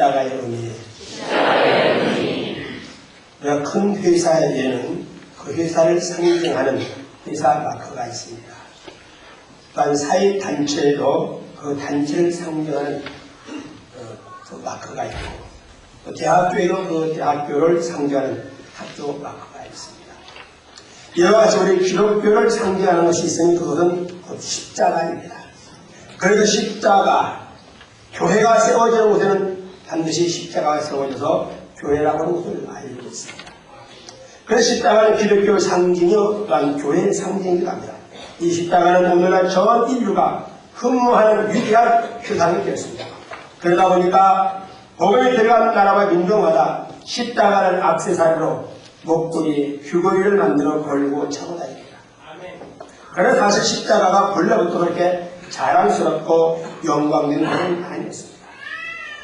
십자가의 의미. 우리가 큰 회사에는 그 회사를 상징하는 회사 마크가 있습니다. 또한 사회 단체에도 그 단체를 상징하는 어, 그 마크가 있고 또 대학교에도 그 대학교를 상징하는 학교 마크가 있습니다. 이와 같이 우리 기독교를 상징하는 것이 있으니 그것은 곧 십자가입니다. 그래서 십자가, 교회가 세워지는 곳에는 반드시 십자가가 세워져서 교회라고 하는 것을 알고 있습니다. 그래서 십자가는 기독교 상징이요 또한 교회의 상징이기도 합니다. 이 십자가는 오늘날 전 인류가 흠모하는 위대한 표상이 되었습니다. 그러다 보니까 복음이 들어간 나라와 민족마다 십자가를 악세사리로 목걸이, 귀걸이를 만들어 걸고 차고 다닙니다. 그래서 사실 십자가가 본래부터 그렇게 자랑스럽고 영광된 것은 아니었습니다.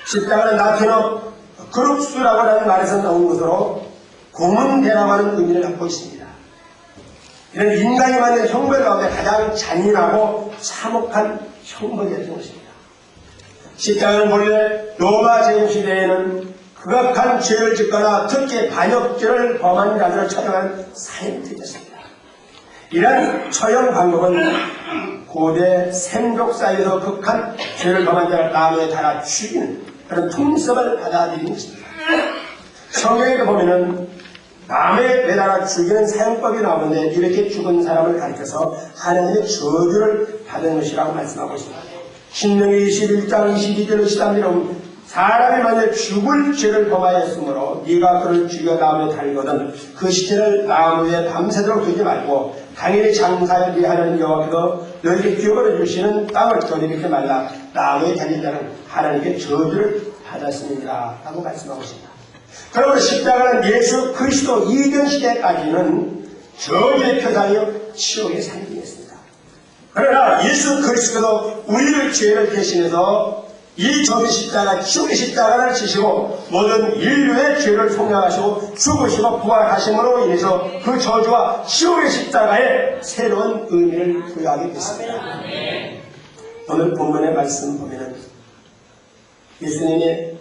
십자가는 라틴어 그룹수라고 하는 말에서 나온 것으로 고문대라고 하는 의미를 갖고 있습니다. 이런 인간이 만든 형벌 가운데 가장 잔인하고 참혹한 형벌이었던 것입니다. 십자가는 본래 로마 제국시대에는 극악한 죄를 짓거나 특히 반역죄를 범한 자들을 처형한 사형틀이었습니다. 이런 처형 방법은 고대 생족 사이에서 극한 죄를 범한 자를 나무에 달아 죽이는 그런 통섭을 받아들이는 것입니다. 성경에 보면은 남에 매달아 죽이는 사용법이 나오는데 이렇게 죽은 사람을 가리켜서 하나님의 저주를 받은 것이라고 말씀하고 있습니다. 신명기 21장 22절의 시담대로 사람이 만약 죽을 죄를 범하였으므로 네가 그를 죽여 나무에 달거든 그 시체를 나무에 밤새도록 두지 말고 장사에 네 하나님 여호와께서 너에게 기업을 주시는 땅을 떠내리지 말라 나무에 달린 자는 하나님께 저주를 받았습니다 라고 말씀하고 있습니다. 그러므로 십자가는 예수 그리스도 이전 시대까지는 저주의 표상이요 치욕의 상징이었습니다. 그러나 예수 그리스도도 우리를 죄를 대신해서 이 저주 십자가, 치욕의 십자가를 지시고 모든 인류의 죄를 속량하시고 죽으시고 부활하심으로 인해서 그 저주와 치욕의 십자가에 새로운 의미를 부여하게 됐습니다. 오늘 본문의 말씀 보면은 예수님이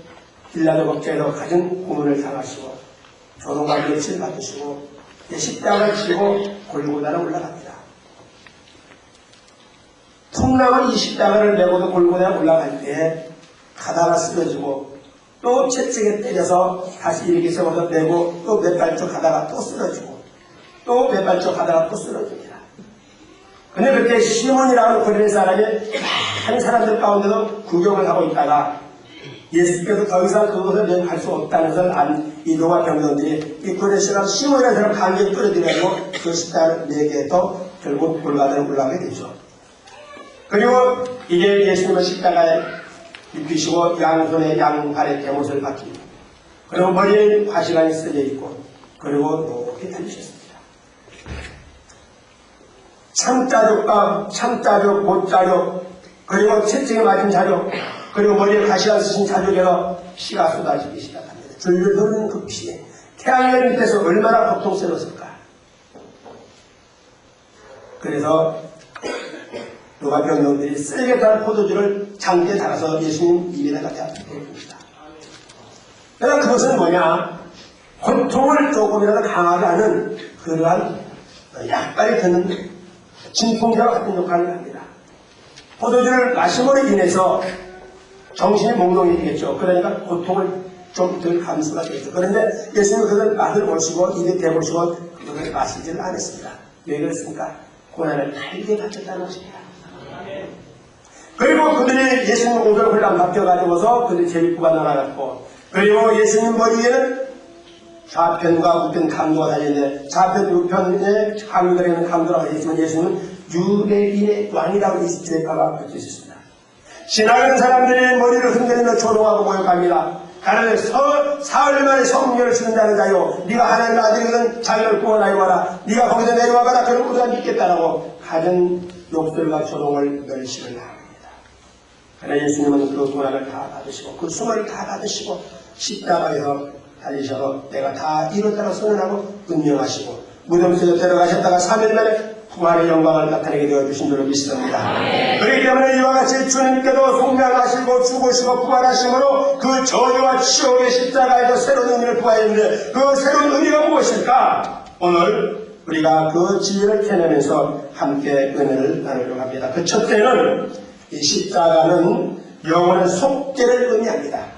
빌라도 법제에서 가진 고문을 당하시고 조롱과 며칠 받으시고 십자가를 지고 골고다를 올라갑니다. 통나무 이 십자가를 메고도 골고다에 올라갈 때 가다가 쓰러지고 또 채찍에 때려서 다시 이렇게 세워서 메고 또 몇 발쪽 가다가 또 쓰러지고 또 몇 발쪽 가다가 또 쓰러집니다. 근데 그때 시몬이라는 거리는 사람이 많은 사람들 가운데도 구경을 하고 있다가 예수께서 더 이상 그것을 내갈 수 없다는 것을 안 이도와 병정들이 이 고레시랑 시몬이라는 사람 강에 끌어들여가지고 그 십자를 네개또 결국 골가다를 올라가게 되죠. 그리고 이제 예수님은 십자가에 입히시고 양손에 양발에 대못을 박히고 그리고 머리에 화시간이 쓰여 있고 그리고 이렇게 달리셨습니다. 참자족과 참자족, 못자족 그리고 채찍에 맞은 자족 그리고 머리에 가시가 쓰신 자족에서 피가 쏟아지기 시작합니다. 줄줄 흐르는 그 피에 태양의 밑에서 얼마나 고통스러웠을까. 그래서 누가 병령들이 쓰레기 탄 포도주를 장기에 달아서 예수님 입에다가 대합니다. 그러나 그것은 뭐냐? 고통을 조금이라도 강하게 하는 그러한 약발이 드는 진통제와 같은 역할을 합니다. 포도주를 마심으로 인해서 정신이 몽롱이 되겠죠. 그러니까 고통을 좀 덜 감수가 되겠죠. 그런데 예수님은 그걸 맛을 보시고 입에 대보시고 그걸 마시지를 않았습니다. 왜 그렇습니까? 고난을 달게 바쳤다는 것입니다. 그리고 그들이 예수님 옷을 홀랑 맡겨가지고서 그들이 제비구가 날아갔고 그리고 예수님 머리에는 좌편과 우편 강도가 달렸는데 좌편 우편에 강도가 있는 강도라고 했지만 예수님은 유대인의 왕이라고 이 제파가 붙여 있었습니다. 지나가는 사람들이 머리를 흔들며 조롱하고 모여갑니다. 가라데 사흘 만에 성령을 주는다는 자요. 네가 하나님의 아들이거든 자기를 구원하여 와라. 네가 거기서 내려와봐라. 그럼 우리가 믿겠다라고 가진 욕설과 조롱을 멸시를 합니 다. 그러나 예수님은 그 고난을 다 받으시고 그 수모를 다 받으시고 십자가에서 달리셔서 내가 다 이뤘다고 선언하고 운명하시고 무덤에서 데려가셨다가 3일 만에 부활의 영광을 나타내게 되어 주신 줄로 믿습니다. 그렇기 때문에 이와 같이 주님께도 송량하시고 죽으시고 부활하심으로 그 저주와 치욕의 십자가에서 새로운 의미를 부하였는데 그 새로운 의미가 무엇일까? 오늘 우리가 그 지혜를 캐내면서 함께 은혜를 나누려고 합니다. 그 첫째는 이 십자가는 영원한 속죄를 의미합니다.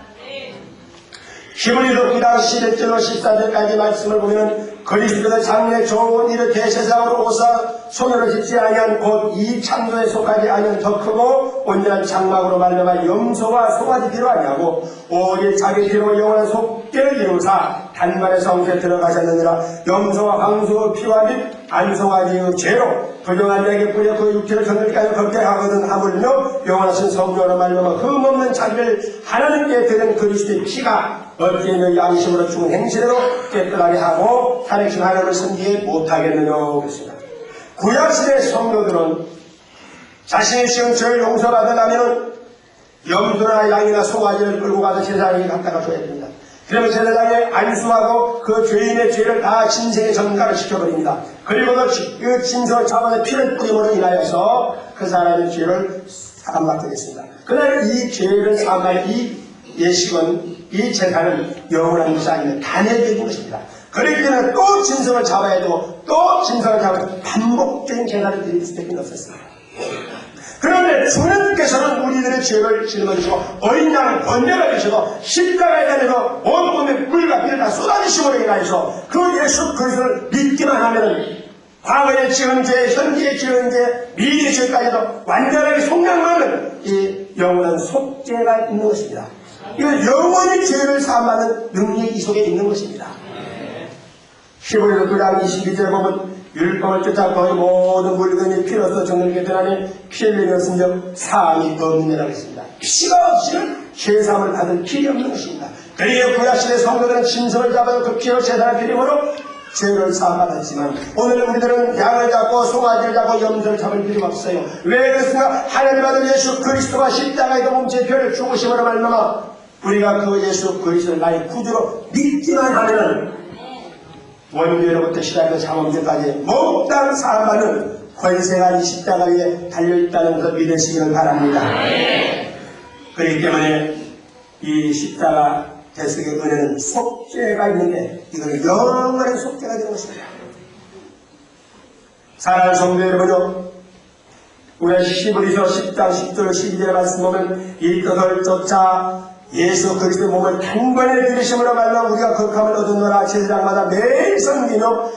히브리서 9장 11절로 14절까지 말씀을 보면 그리스도의 장래 좋은 일을 대세상으로 오사 소멸을 짓지 아니한 곧 이 창조에 속하지 아니한 더 크고 온전한 장막으로 말미암아 염소와 피로 아니하고 오직 자기 피로 영원한 속죄를 이루사 단만의 성소에 들어가셨느니라 염소와 황소의 피와 및 안송아지의 죄로 부정한 자에게 뿌려 그 육체를 정결까지 걷게 하거든 하물며 영원하신 성령으로 말미암아 흠없는 자기를 하나님께 드린 그리스도의 피가 어찌하여 양심으로 죽은 행실로 깨끗하게 하고 탄핵신 하나님을 섬기지 못하겠느냐 그랬습니다. 구약시대 성도들은 자신의 지은 죄를 용서받으려면 염소나 양이나 송아지를 끌고 가서 제사장에게 갖다가 줘야 됩니다. 그러면 제사장에 안수하고 그 죄인의 죄를 다 진생에 전가를 시켜버립니다. 그리고도 그 진성을 잡아서 피를 뿌림으로 인하여서 그 사람의 죄를 사함받게 됐습니다. 그날 이 죄를 사함할 이 예식은 이 재산은 영원한 것이 아니면 단회적인 것입니다. 그렇기 때문에 또 진성을 잡아야 되고 또 진성을 잡아야 반복적인 재산을 드릴 수밖에 없었습니다. 그런데 주님께서는 우리들의 죄를 짊어지시고 어린 양을 번뇌가 되셔서 십자가에 달려서 온몸에 불과 비를 다 쏟아지심으로 인하여서 그 예수 그리스도를 믿기만 하면은 과거의 지은 죄, 현재의 지은 죄, 미래의 죄까지도 완전하게 속량하는 이 영원한 속죄가 있는 것입니다. 이건 영원히 죄를 사함하는 능력이 이 속에 있는 것입니다. 15일 9장 22절 보면 율법을 쫓아 거의 모든 물건이 피로써 정렬게 되나니 피 흘리면서적 사함이 없느니라고 했습니다. 피가 없이는 죄사함을 받을 길이 없는 것입니다. 그리고 구약시대 성도들은 진성을 잡아서 그 피로 제사를 드림으로 죄를 사함받았지만 오늘 우리들은 양을 잡고 송아지를 잡고 염소를 잡을 필요가 없어요. 왜 그렇습니까? 하나님 아들 예수 그리스도가 십자가에서 몸체 표를 죽으심으로 말미암아 우리가 그 예수 그리스도를 나의 구주로 믿기만 하면 원죄로부터 시작해서 장엄죄까지 몽땅 사함하는 권세가 이 십자가 위에 달려있다는 것을 믿으시기를 바랍니다. 그렇기 때문에 이 십자가 대속의 은혜는 속죄가 있는데 이건 영원한 속죄가 되는 것입니다. 사랑하는 성도 여러분요 우리가 시브리서 10장 10절 12절 말씀 보면 이 뜻을 쫓아 예수 그리스도의 몸을 단번에 들이심으로 말로 우리가 거룩함을 얻은거나 제사장마다 매일 섬기며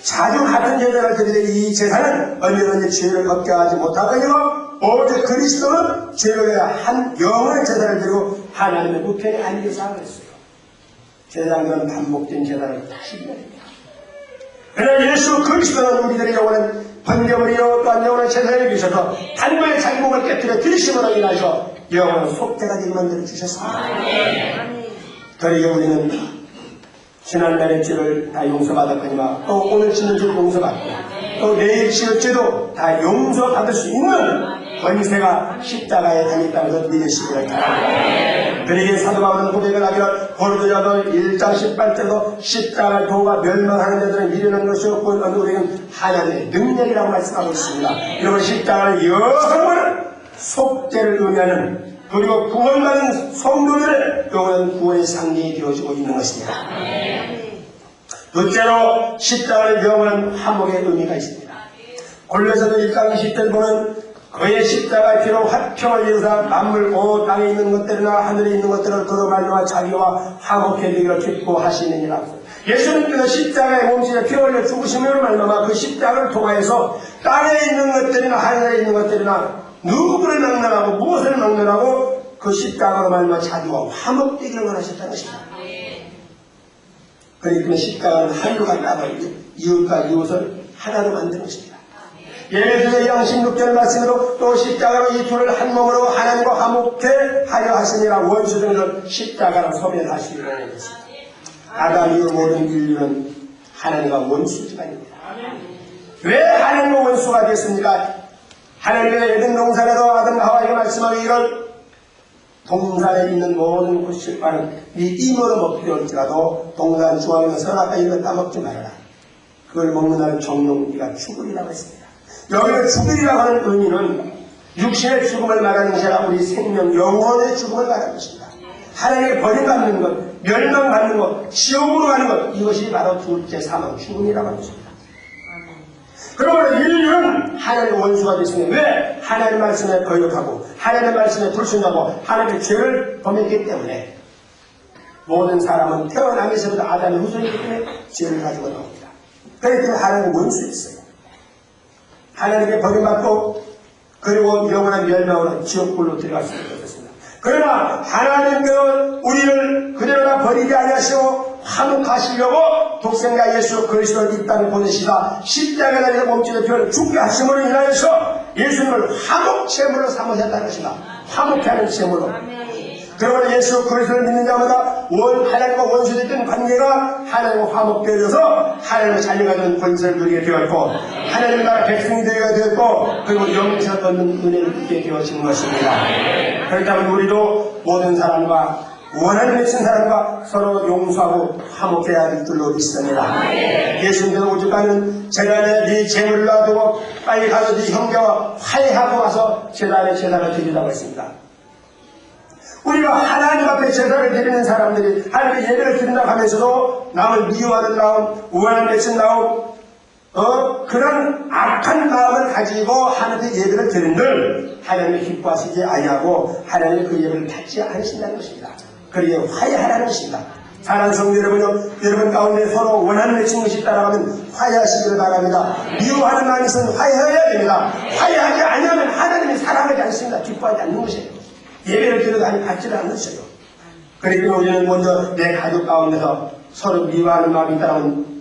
자주 같은 제사를 드리되 이 제사는 언제든지 죄를 걷게 하지 못하거니와 오직 그리스도는 죄를 한 영원한 제사를 드리고 하나님의 우편에 앉아서 하고 있어요. 제사장들은 반복된 제사를 다시 드려야 됩니다. 그러나 예수 그리스도는 우리들의 영혼은 번개물이요 또한 영혼의 제사를 주셔서 단번에 몸을 깨뜨려 들이심으로 인하여 영혼은 속죄가 되게 만들어 주셨습니다. 그러기에 우리는 지난날의 죄를 다 용서받았거니와 또 오늘 짓는 죄를 용서받고 또 내일 지을 죄도 다 용서받을 수 있는 권세가 십자가에 달렸다는 것을 믿으시기를 바랍니다. 그러기에 사도 바울은 고백을 하기를 고르도자도 1장 18절로 십자가 도가 멸망하는 자들은 미련한 것이 없고 우리는 하나님의 능력이라고 말씀하고 있습니다. 여러분 십자가는 영원한 속죄를 의미하는 그리고 구원받은 성도들의 영원한 구원의 상징이 되어지고 있는 것입니다. 둘째로 십자가는 영원한 화목의 의미가 있습니다. 골로새서 1장 20절 보면 그의 십자가 피로 화평을 이루사 만물 오 땅에 있는 것들이나 하늘에 있는 것들을 그로 말미암아 자기와 화목해 되기를 기뻐하시느니라. 예수님께서 십자가의 몸짓에 피 흘려 죽으심으로 말미암아 그 십자가를 통하여서 땅에 있는 것들이나 하늘에 있는 것들이나 누구를 막론하고 무엇을 막론하고 그 십자가로 말미암아 자기와 화목되기를 원하셨다는 것입니다. 그러니까 십자가는 하루가 따로 이웃과 이웃을 하나로 만드는 것입니다. 예배드의 양심 6절 말씀으로 또 십자가로 이 둘을 한 몸으로 하나님과 화목해 하려 하시니라 원수들은 십자가로 소멸하시리라는 것입니다. 아담 이후 모든 인류는 하나님과 원수지간입니다. 왜 하나님과 원수가 됐습니까? 하나님의 에덴 동산에도 아담과 하와에게 말씀하기를 동산에 있는 모든 것을과는 네 입으로 먹기로 할지라도 동산 중앙에 선악과 이런 따먹지 말아라. 그걸 먹는 날은 정령 네가 죽으리라고 했습니다. 여기는 죽으리라고 하는 의미는 육신의 죽음을 말하는 것이 아니라 우리 생명, 영혼의 죽음을 말하는 것입니다. 하나님께 버림받는 것, 멸망받는 것, 지옥으로 가는 것, 이것이 바로 둘째 사망, 죽음이라고 하는 것입니다. 그러므로 인류는 하나님의 원수가 됐으니 왜? 하나님 말씀에 거역하고 하나님 말씀에 불순하고 하나님의 죄를 범했기 때문에 모든 사람은 태어나면서부터 아담의 후손이기 때문에 죄를 가지고 나옵니다. 그렇기 때문에 하나님의 원수였어요. 하나님께 버림받고 그리고 영원한 멸망으로 지옥불로 들어갈 수밖에 없었습니다. 그러나 하나님께는 우리를 그대로나 버리지 아니하시고 화목하시려고 독생자 예수 그리스도를 이 땅에 보내시다 십자가에 달려 몸집에 피를 죽게 하심으로 인하여서 예수님을 화목 제물로 삼으셨다는 것이다. 화목케 하는 제물로. 그러므로 예수 그리스도를 믿는 자마다 원 하나님과 원수됐던 관계가 하나님과 화목되어서 하나님의 자녀가 되는 권세를 누리게 되었고 하나님의 나라 백성이 되게 되었고 그리고 영생을 얻는 은혜를 얻게 되어진 것입니다. 그렇다면 우리도 모든 사람과 원하는 맺힌 사람과 서로 용서하고 화목해야 할 줄로 믿습니다. 예수님께서 오죽하면 재단에 네 재물을 놔두고 빨리 가서 네 형제와 화해하고 와서 재단에 재단을 드리라고 했습니다. 우리가 하나님 앞에 제사를 드리는 사람들이 하나님의 예배를 드린다고 하면서도 남을 미워하는 마음, 우월한 맺힌 마음, 어, 그런 악한 마음을 가지고 하나님의 예배를 드린들 하나님이 기뻐하시지 아니하고 하나님의 그 예배를 받지 않으신다는 것입니다. 그리고 화해하라는 것입니다. 사랑하는 성도 여러분요, 여러분 가운데 서로 원하는 맺힌 것이 있다고 하면 화해하시기를 바랍니다. 미워하는 있으면 화해해야 됩니다. 화해하지 않으면 하나님이 사랑하지 않습니다. 기뻐하지 않는 것이에요. 예배를 드려도 아니 받지를 않으셔요. 그러니까 우리는 먼저 내 가족 가운데서 서로 미워하는 마음이 있다면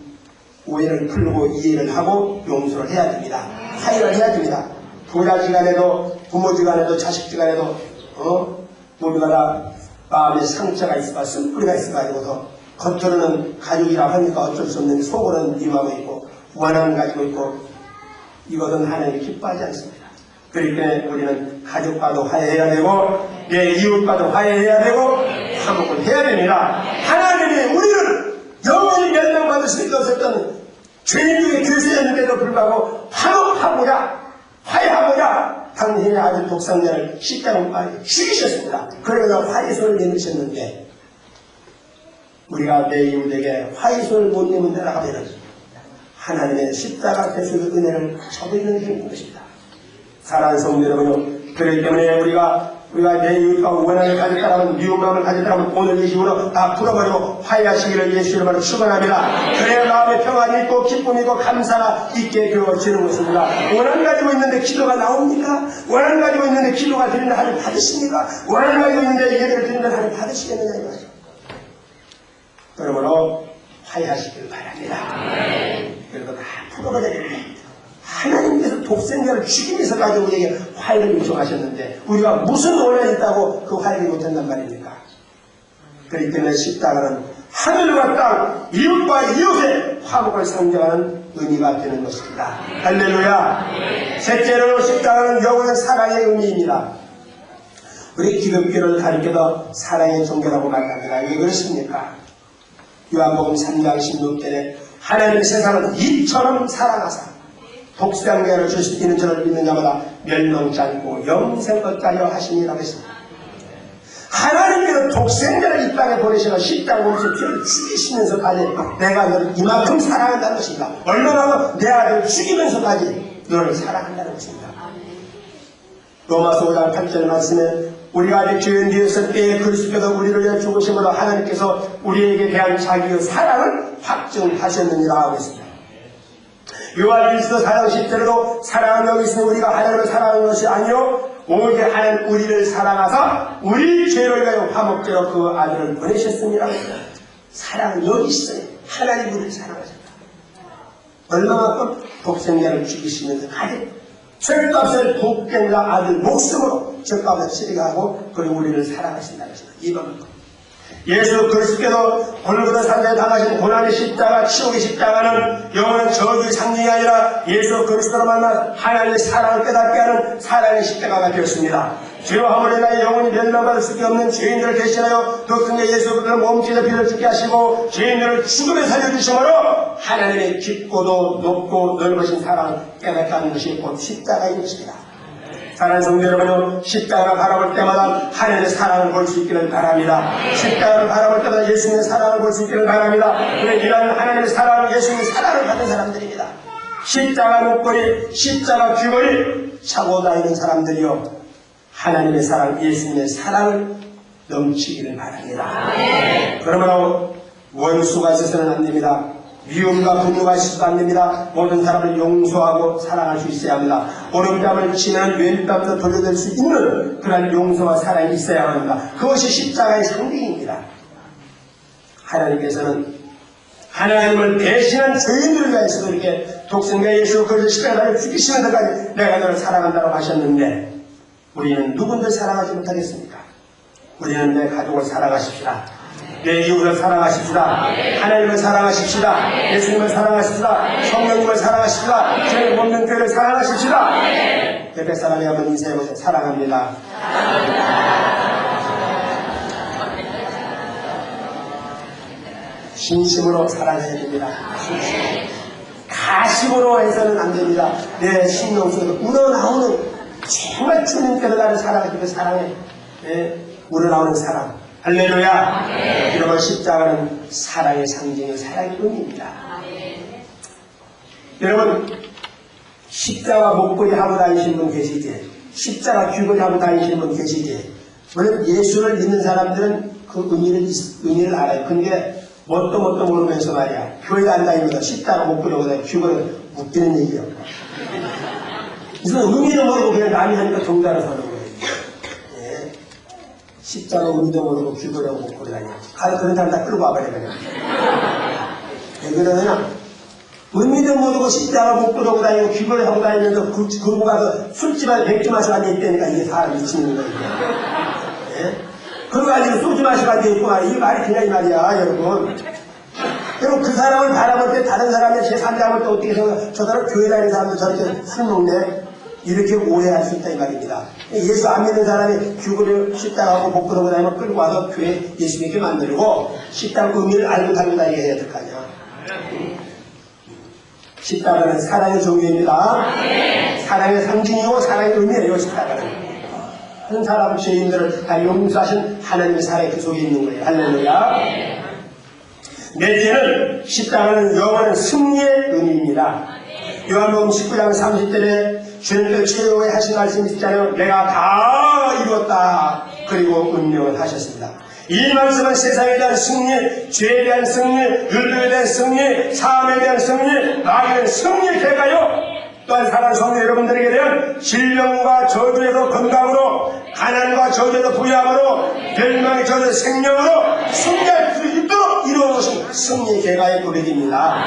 오해를 풀고 이해를 하고 용서를 해야 됩니다. 화해를 해야 됩니다. 부자지 간에도 부모지 간에도 자식지 간에도 어 모두가 다 마음에 상처가 있어가 쓴뿌리가 있어가지고서 겉으로는 가족이라고 하니까 어쩔 수 없는 속으로는 미워하고 있고 원한을 가지고 있고 이것은 하나님이 기뻐하지 않습니다. 그렇기 때문에 우리는 가족과도 화해해야 되고 내 이웃과도 화해해야 되고 화목을 해야 됩니다. 우리를 영원히 멸망받을 수밖에 없었던 죄인 중에 교수였는데도 불구하고 화목하고자 화해하고자 당신의 아들 독상자를 십자가에 죽이셨습니다. 그러나 화해손을 내미셨는데 우리가 내 이웃에게 화해손을 못 내면 되라가면 하나님의 십자가 대수의 은혜를 행인 것입니다. 사랑하는 성도 여러분, 그렇기 때문에 우리가 우리가 내 이웃과 원한을 가졌다면 미운 마음을 가졌다면 오늘 이 시간으로 다 풀어버리고 화해하시기를 예수 이름으로 축원합니다. 그래야 마음에 평안이 있고 기쁨이 있고 감사가 있게 되어지는 것입니다. 원한 가지고 있는데 기도가 나옵니까? 원한 가지고 있는데 기도가 드린다 하는 받으십니까? 원한 가지고 있는데 예배를 드린다 하는 받으시겠느냐 이 말이죠. 그러므로 화해하시길 바랍니다. 그리고 다 풀어버려야 됩니다. 하나님께서 독생자를 죽이면서 가지고 우리에게 화해를 요청하셨는데 우리가 무슨 원한이 있다고 그 화해를 못한단 말입니까? 그렇기 때문에 십자가는 하늘과 땅, 이웃과 이웃의 화목을 상징하는 의미가 되는 것입니다. 할렐루야! 셋째로 십자가는 영원한 사랑의 의미입니다. 우리 기독교를 가리켜도 사랑의 종교라고 말합니다. 왜 그렇습니까? 요한복음 3장 16절에 하나님 세상을 이처럼 사랑하사 독생자를 주시는 저를 믿는 자마다 멸망치 않고 영생 얻자려 하시니라고 했습니다. 하나님께서 독생자를 이 땅에 보내셔서 십자가 몸에서 피를 죽이시면서까지 내가 너를 이만큼 사랑한다는 것입니다. 얼마나 내 아들을 죽이면서까지 너를 사랑한다는 것입니다. 로마서 5장 8절 말씀에 우리가 아직 죄인 되었을 때에 그리스도께서 우리를 위해 죽으심으로 하나님께서 우리에게 대한 자기의 사랑을 확증하셨느니라 하고 있습니다. 요한일서 4장 10절에도 사랑은 여기 있으니 우리가 하나님을 사랑하는 것이 아니요 오직 하나님 우리를 사랑하사 우리 죄를 위하여 화목제로 그 아들을 보내셨습니다. 사랑은 여기 있어요. 하나님 우리를 사랑하셨다. 얼마만큼 독생자를 죽이시면서 가장 죄값을 독생자 아들 목숨으로 죄값을 치르게 하고 그리고 우리를 사랑하신다는 것입니다. 이만큼. 예수 그리스도께서 골고다 산자에 당하신 고난의 십자가, 치욕의 십자가는 영원한 저주의 상징이 아니라 예수 그리스도로 만나 하나님의 사랑을 깨닫게 하는 사랑의 십자가가 되었습니다. 주여 하물며 나의 영혼이 멸망받을 수밖에 없는 죄인들을 대신하여 더큰 예수 그들을 몸짓어 빌어 죽게 하시고 죄인들을 죽음에 살려주심으로 하나님의 깊고도 높고 넓으신 사랑을 깨닫게 하는 것이 곧 십자가인 것입니다. 사랑하는 성도 여러분, 십자가를 바라볼 때마다 하나님의 사랑을 볼 수 있기를 바랍니다. 십자가를 바라볼 때마다 예수님의 사랑을 볼 수 있기를 바랍니다. 우리 이런 하나님의 사랑을, 예수님의 사랑을 받은 사람들입니다. 십자가 목걸이, 십자가 귀걸이 차고 다니는 사람들이요. 하나님의 사랑, 예수님의 사랑을 넘치기를 바랍니다. 그러므로 원수가 있어서는 안 됩니다. 미움과 분노가 있어서도 안 됩니다. 모든 사람을 용서하고 사랑할 수 있어야 합니다. 오른뺨을 치면 왼뺨도 돌려댈 수 있는 그런 용서와 사랑이 있어야 합니다. 그것이 십자가의 상징입니다. 하나님께서는 하나님을 대신한 죄인들을 위해서도 이렇게 독생자 예수 그리스도 십자가를 죽이시는 데까지 내가 너를 사랑한다고 하셨는데 우리는 누군들 사랑하지 못하겠습니까? 우리는 내 가족을 사랑하십시다. 내 이웃을 사랑하십시다. 하나님을 사랑하십시다. 예수님을 사랑하십시다. 성령님을 사랑하십시다. 죄를 못는 교회를 사랑하십시다. 옆에 사람이 한번 인사해보세요. 사랑합니다. 진심으로 사랑해야 됩니다. 가식으로 해서는 안 됩니다. 내 심령 속에서 우러나오는 정말 주님께서 나를 사랑하기 위해 사랑해. 예, 우러나오는 사랑. 할렐루야. 이런 십자가는 사랑의 상징의 사랑의 의미입니다. 여러분, 십자가 목걸이 하고 다니시는 분 계시지? 십자가 귀걸이 하고 다니시는 분 계시지? 물론 예수를 믿는 사람들은 그 의미를, 의미를 알아요. 근데 뭣도 뭣도 모르면서 말이야. 교회 안 다니면서 십자가 목걸이 하고 다니고 귀걸이 웃기는 얘기예요. 무슨 의미도 모르고 그냥 남이 하니까 서는 거예요. 예. 십자가 귀걸이하고 목걸이 다니고. 가서 그런 사람 다 끌고 와버려, 그냥. 왜 그러느냐? 의미도 모르고 십자가 목걸이 하고 다니고 귀걸이 하고 다니면서 그, 그러고 가서 술집에 백주 마시고 앉아있다니까 이게 사람 미치는 거예요. 예? 그래가지고 소주 마시고 앉아있고 이 말이 그냥 이 말이야, 여러분. 여러분 그 사람을 바라볼 때 다른 사람의 제3자을 때 어떻게 생각, 저 사람 교회 다니는 사람도 저렇게 술 먹네? 이렇게 오해할 수 있다 이 말입니다. 예수 안 믿는 사람이 규구를 십자가하고 목걸이하고 다니면 끌고 와서 교회 예수 믿게 만들고 십자가 의미를 알고 달고 다니게 해야 될 거 아니야. 십자가는 사랑의 종류입니다. 사랑의 상징이고 사랑의 의미예요, 십자가는. 한 사람 죄인들을 다 용서하신 하나님의 사랑이 그 속에 있는 거예요. 할렐루야. 넷째는 십자가는 영원한 승리의 의미입니다. 요한복음 19장 30절에 주님께서 최후에 하신 말씀이 있잖아요. 내가 다 이루었다. 그리고 운명을 하셨습니다. 이 말씀은 세상에 대한 승리, 죄에 대한 승리, 윤리에 대한 승리, 사함에 대한 승리, 나에 대한 승리의 대가요. 또한 사랑하는 성도 여러분들에게 대한 질병과 저주에서 건강으로, 가난과 저주에서 부양으로, 멸망의 저주에서 생명으로 승리할 수 있도록 이루어오신 승리의 개가의 고백입니다.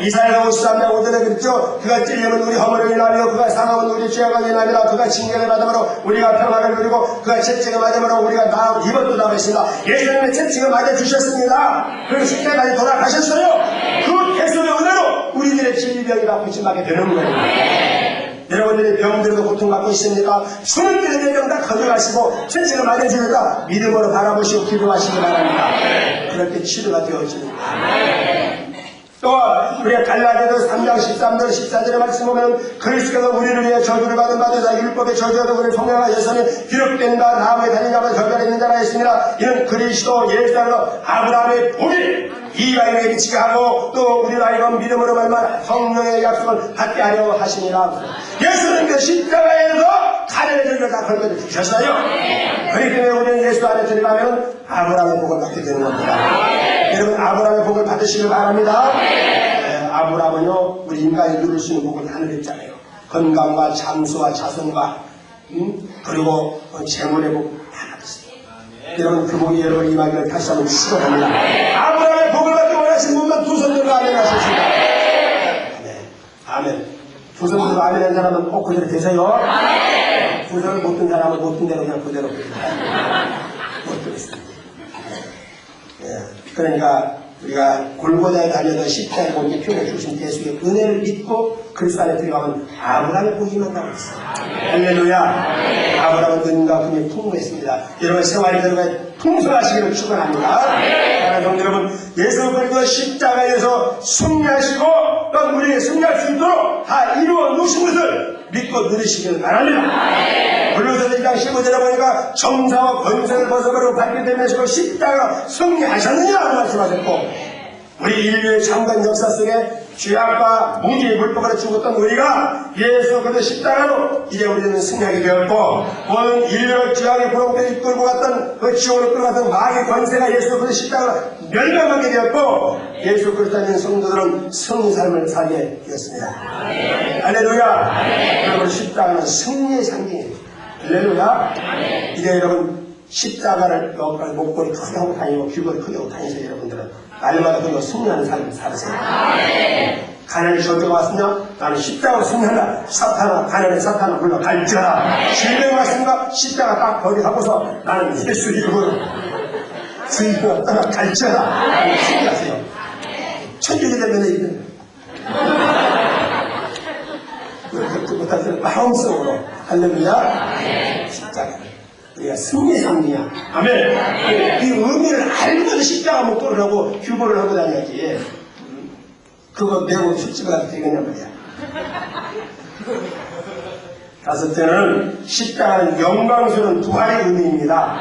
이사야가 53장 5절에 그랬죠. 그가 찔리면 우리 허물을 인하며 그가 상하면 우리 죄가 인하리라 그가 징계를 받음으로 우리가 평화를 누리고 그가 채찍을 맞음으로 우리가 나 이번도 남았습니다. 예수님의 채찍을 맞아주셨습니다. 그리고 십자가까지 돌아가셨어요. 그 개수의 은혜로 우리들의 질병이 다 고침받게 되는 거예요. 여러분들이 병들어도 고통받고 있습니까? 주님께서 내병다 가져가시고 채찍을 맞아주니까 믿음으로 바라보시고 기도하시기 바랍니다. 때 치료가 되어지는 거예요. 또 우리가 갈라디아서 3장 13절 14절의 말씀 보면 그리스도가 우리를 위해 저주를 받은 바되사 율법의 저주에도 우리 성령과 예선이 기록된다 나무에 달린 자마다 절단에 있는 자라 했습니다 이는 그리스도 예수로 아브라함의 복이 이방인에게 미치게 하고 또 우리 나이가 믿음으로 말만 성령의 약속을 받게 하려 하시니라 예수님께서 십자가에서 가련의 절을 다 걸고 주셨어요. 그렇기 때문에 우리는 예수 안에 들어가면 아브라함의 복을 받게 되는 겁니다. 여러분 아브라함의 복을 받으시길 바랍니다. 네, 아브라함은요 우리 인간이 누릴 수 있는 복을 하늘 했잖아요. 건강과 장수와 자손과 음? 그리고 어, 재물의 복다 받았어요 여러분 그 복이 여러분 이마기를 다시 한번 축원합니다 아브라함의 복을 받기 원하시는 분만 두 손 들고 아멘 하십시다 아멘 아멘 두 손 들고 아멘 한 사람은 꼭 그대로 되세요 두 손을 못 든 사람은 못 든 대로 그냥 그대로 못 들었습니다 예, 그러니까 우리가 골고다에 다녀도 십자가에 보니 표현해 주신 예수의 은혜를 믿고 그리스도 안에 들어가면 아브라함을 보임한다고 했어요. 할렐루야. 아브라함은 은과 금이 풍부했습니다. 여러분 생활이 들어가 풍성하시기를 축원합니다. 성도 여러분, 예수 그리스도 십자가에서 승리하시고 또 우리에게 승리할 수 있도록 다 이루어 놓으신 것을 믿고 누리시기를 바랍니다. 물론서 1장 15절에 보니까 정사와 권세를 벗어버리고 밝게 되면서 십자가 승리하셨느냐 말씀하셨고 우리 인류의 장관 역사 속에 죄악과 무기의 물법으로 죽었던 우리가 예수 그리스도 십자가로 이제 우리는 승리하게 되었고 오늘 인류를 죄악의 부렁에 이끌고 갔던 그 지옥으로 끌고 갔던 마귀의 권세가 예수 그리스도 십자가로 멸망하게 되었고 예수 그리스도 는 성도들은 승리 삶을 살게 되었습니다. 할렐루야 여러분 십자가는 승리의 상징입니다. 할렐루야 이제 여러분 십자가를 목걸이 크게 하고 다니고 귀걸이 크게 하고 다니세요 여러분들은 날마다 그리고 승리하는 삶을 살으세요 가난이 저주가 왔으면 나는 십자가로 승리한다. 사탄아 가난의 사탄아 불러 갈지어라. 질병이 왔으니까 십자가 딱 버리하고서 나는 예수 이름으로 주님과 떠나 갈지어라. 승리하세요. 천주교 되면 이제 그렇게 못하세요 마음속으로. 할렐루야. 십자가 우리가 승리 상리야. 아멘. 이 의미를 알고도 십자가 목도를 하고 휴보를 하고 다녀야지. 음, 그거 매우 솔직하게 되겠냐 말이야. 다섯째는 십자가는 영광스러운 부활의 의미입니다.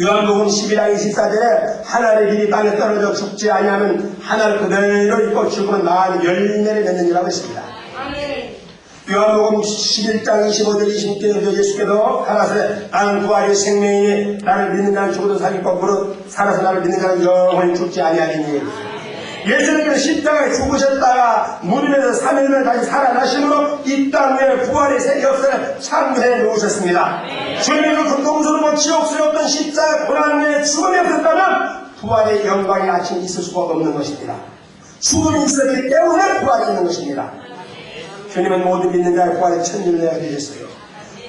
요한복음 11장 24절에 하나님의 길이 땅에 떨어져 죽지 아니하면 하나를 그대로 입고 죽으면 나은 열매를 맺느니라고 했습니다. 요한복음 11장 25절 26절에 예수께서 가라사대 나는 부활의 생명이니 나를 믿는 자는 죽어도 살겠고 무릇 살아서 나를 믿는 자는 영원히 죽지 아니하리니 예수님께서 십자가에 죽으셨다가 무덤에서 3일을 다시 살아나심으로 이 땅에 부활의 새 역사를 창조해 놓으셨습니다. 주님은 그 동서로 지옥스러웠던 십자가 고난의 죽음이 없었다면 부활의 영광이 아침 있을 수가 없는 것입니다. 죽음이 있었기 때문에 부활이 있는 것입니다. 주님은 모든 믿는 자의 부활에 천일을 내야 되겠어요.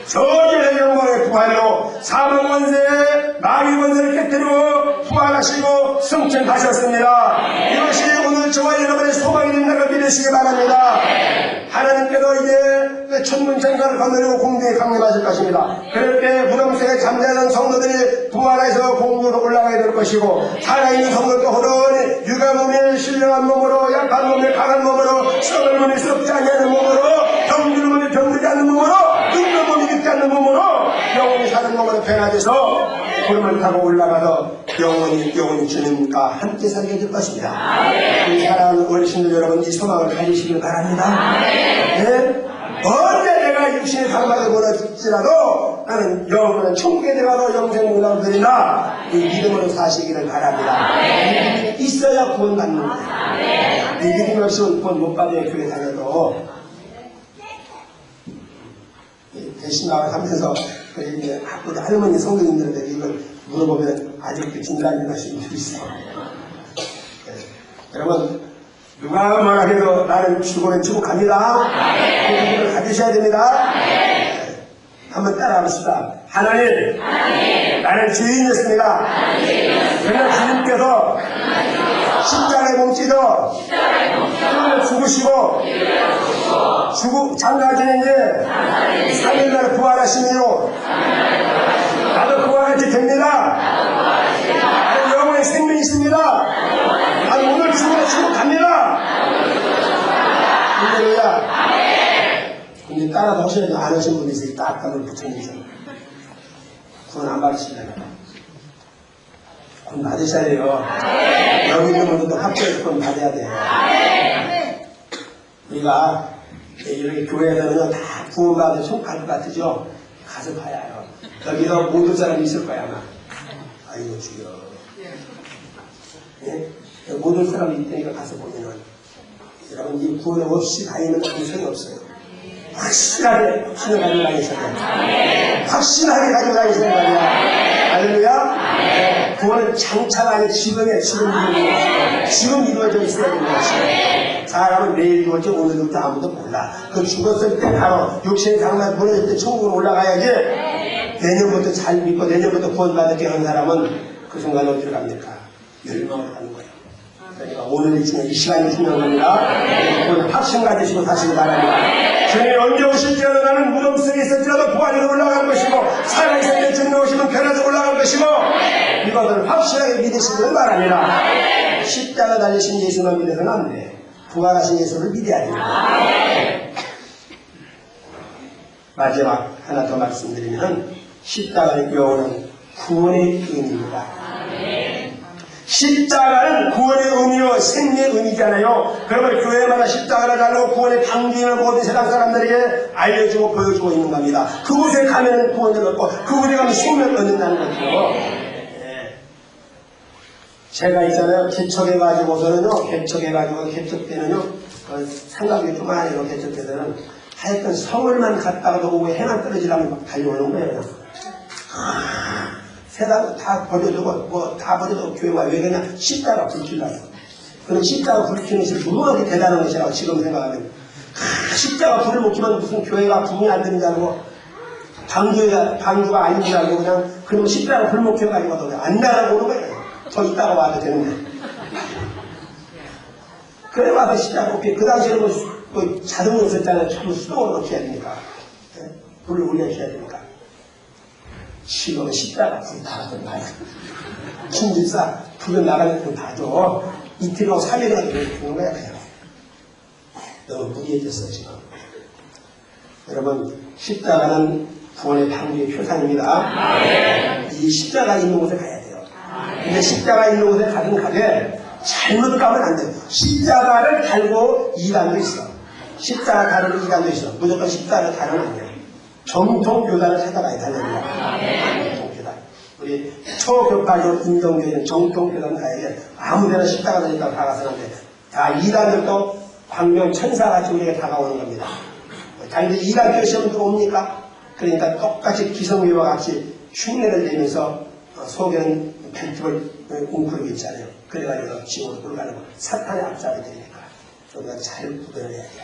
저주의 영광의 부활로 사망 원세에 마귀 원세를 깨뜨리고 부활하시고 승천하셨습니다. 이것이 오늘 저와 여러분의 소망이 된다고 믿으시기 바랍니다. 하나님께서 이제 천문천사를 건너리고 공중에 강림하실 것입니다. 그럴 때 무덤속에 잠자던 성도들이 부활해서 공중으로 올라가야 될 것이고 살아있는 성도도 호련히 육아 몸에 신령한 몸으로 약한 몸에 강한 몸으로 썩을 몸에 썩지 않는 몸으로 병들 몸에 병들지 않는 몸으로 않는 몸으로 영원히 사는 몸으로 변화돼서 구름을 타고 올라가서 영원히 영원히 주님과 함께 살게 될 것입니다. 우리 사랑하는 어르신들 여러분 이 소망을 가지시길 바랍니다. 네? 언제 내가 육신의 상박을 벌어질지라도 나는 영원한 천국에 들어가도 영생 문화를 드리나 이 믿음으로 사시기를 바랍니다. 이 믿음이 있어야 구원받는 거예요. 이 믿음이 없으면 구원 못 받아요 교회 다녀도 대신 나가면서 우리 할머니 성도님들에게 이걸 물어보면 아직도 진단이 하시는 분들이 있어요. 네. 여러분 누가 뭐라 해도 나는 죽어는 죽고 갑니다. 그 믿음을 가지셔야 됩니다. 네. 한번 따라합시다. 하나님, 나는 주인이었습니다. 그러나 주님께서 십자가에 몸짓어 죽으시고 죽고 장가 지내는데 3일날 부활하시니로 나도 부활하게 됩니다. 나는 영원히 생명이 있습니다. 나는 오늘 죽으면 죽고 갑니다. 할렐루야. 근데 따라서 하셔야죠. 안 하신 분이 있어요. 딱딱을 붙여내서. 구원 안 받으시려면. 구원 받으셔야 돼요. 여기 있는 분들도 합격해서 구원 받아야 돼요. 우리가 이렇게 교회에 가면 다 구원받은 속할 것 같으죠? 가서 봐야요. 여기서 모든 사람이 있을 거야, 아마. 아이고, 주여. 예? 모든 사람이 있다니까 가서 보면은, 여러분, 이 구원 없이 다니는 소용이 없어요. 확실하게, 다니셔야 돼요. 확신하게 가지고 다니셔야 말이야. 할렐루야? 네. 구원은 장차가 아니라 지금에, 지금 이루어져 지금 이루어져 있어야 되는 것이에요. 사람은 내일 이루어져 오늘부터 아무도 몰라. 그 죽었을 때 바로 육신의 장만 보내질 때 천국으로 올라가야지. 내년부터 잘 믿고 내년부터 구원받을 게 하는 사람은 그 순간 어디로 갑니까? 멸망을 하는 거예 오늘 이 중에 이 시간이 중요한 겁니다. 오늘 확신 가지시고 사시기 바랍니다. 주님 언제 오실지라도 나는 무덤 속에 있을지라도 부활로 올라갈 것이고 살아있을 때 주님 오시면 변화도 올라갈 것이고 이것을 확실하게 믿으시길 바랍니다. 십자가 달리신 예수만 믿어서는 안 돼. 부활하신 예수를 믿어야 됩니다. 마지막 하나 더 말씀드리면 십자가의 요원은 구원의 의미입니다. 십자가는 구원의 의미요 생명의 의미잖아요. 그러면 교회마다 십자가를 달고 구원의 방주인을 모든 세상 사람들에게 알려주고 보여주고 있는 겁니다. 그곳에 가면 구원을 얻고 그곳에 가면 생명을 얻는다는 거죠. 예. 제가 있잖아요. 개척해가지고서는요, 개척해가지고 개척 때는요, 어, 삼각이 조그마해요. 개척 때는 하여튼 서울만 갔다가도 오고 해만 떨어지려면 막 달려오는 거예요. 아, 세상 다 버려두고 뭐 다 버려두고 교회 와왜 그러냐? 십자가 불킬라고. 그럼 십자가 불키는 것이 무엇이 대단한 것이라고 지금 생각하면? 아, 십자가 불을 못 켜면 무슨 교회가 붕이 안 되는 줄 알고 방주가 방주가 아닌 줄 알고 그냥 그럼 십자가 불 못 켜가지고 안 나가고 오는 거예요. 더 이따가 와도 되는데. 그래 와서 십자가 못 켜. 그 당시에는 뭐, 수- 뭐 자동이 없었잖아요. 전부 수동으로 켜야 되니까? 예? 불을 올려 켜야 되니까 지금은 십자가 불 달아도 나요. 김집사 불을 나가는 거 봐도 이틀하고 3일이나 되는 거야 그냥. 너무 무리해졌어 지금. 여러분 십자가는 구원의 방주의 표상입니다. 이 십자가 있는 곳에 가야 돼요. 근데 십자가 있는 곳에 가든 가되 잘못 가면 안 돼요. 십자가를 달고 이단도 있어. 십자가 다루는 이단도 있어. 무조건 십자가를 다루는 안 돼요. 정통 교단을 찾아가야 됩니다. 정통 교단. 우리 초교파교 인정교회는 정통 교단 가야 돼. 아무데나 십자가 다니까 다가서는 안 돼. 다 이단들도 광명 천사같이 우리에게 다가오는 겁니다. 자기들 이단 교회 시험 들어옵니까? 그러니까 똑같이 기성교와 같이 흉내를 내면서 어, 속에는 벨트를 웅크리고 있잖아요. 그래가지고 지옥으로 들어가는 거. 사탄의 앞잡이 되니까. 우리가 잘 구별해야 돼요.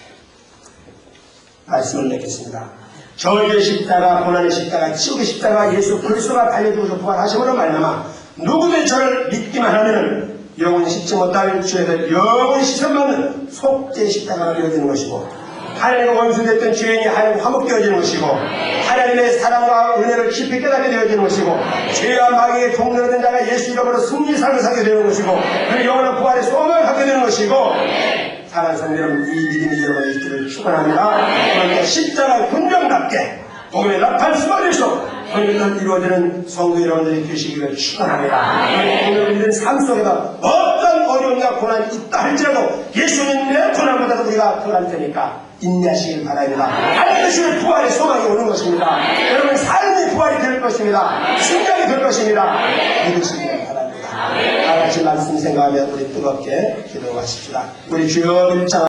말씀을 맺겠습니다. 저주의 십자가, 고난의 십자가, 치욕의 십자가, 예수 그리스도가 달려주고서 부활하심으로 말미암아 누구든 저를 믿기만 하면 영원히 씻지 못할 죄를 영원히 씻어받는 속죄 십자가가 되어지는 것이고 하나님의 원수됐던 죄인이 하나님 화목되어지는 것이고 하나님의 사랑과 은혜를 깊이 깨닫게 되어지는 것이고 죄와 마귀의 동료된 자가 예수 이름으로 승리 삶을 살게 되는 것이고 그 영원한 부활의 소망을 갖게 되는 것이고 사랑하는 성도 여러분, 이 믿음이 여러분의 있기를 축원합니다. 그러니까 십자가 군정답게 복음의 나팔 수발에서 오늘날 이루어지는 성도 여러분들이 되시기를 축원합니다. 오늘 우리는 삶 속에서 어떤 어려움과 고난이 있다 할지라도 예수님의 고난보다도 우리가 덜할 테니까 인내하시길 바랍니다. 반드시 부활의 소망이 오는 것입니다. 여러분 삶이 부활이 될 것입니다. 승리이 될 것입니다. 믿으시길 바랍니다. 다 같이 말씀 생각하며 우리 뜨겁게 기도하십시다. 우리 주여